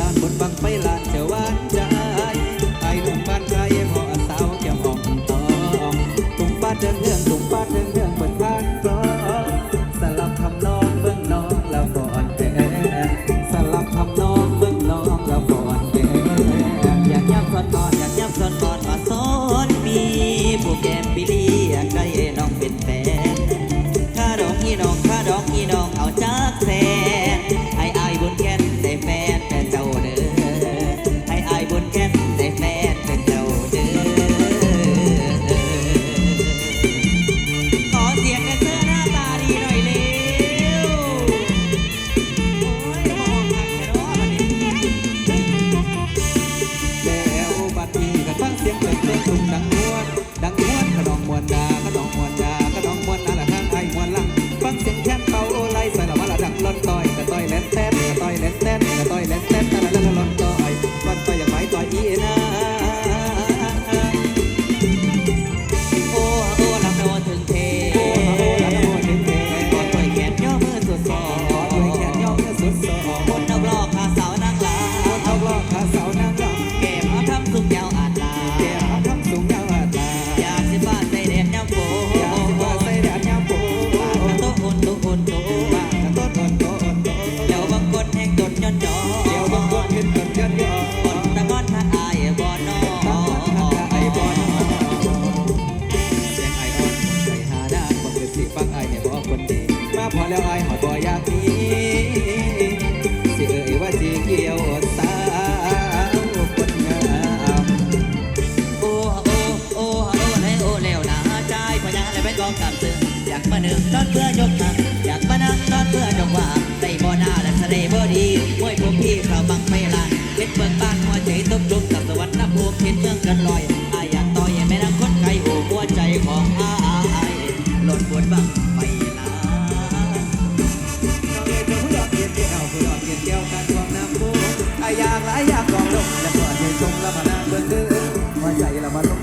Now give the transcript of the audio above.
ลานบนบังไฟลานเาวัน Lúc สิฟังไอเนี่ยบอกว่าคนดี มาพอแล้วไอหอายากกองลงและปล่อยให้จมละมานาเบื่อเดืหัวใจละมาลง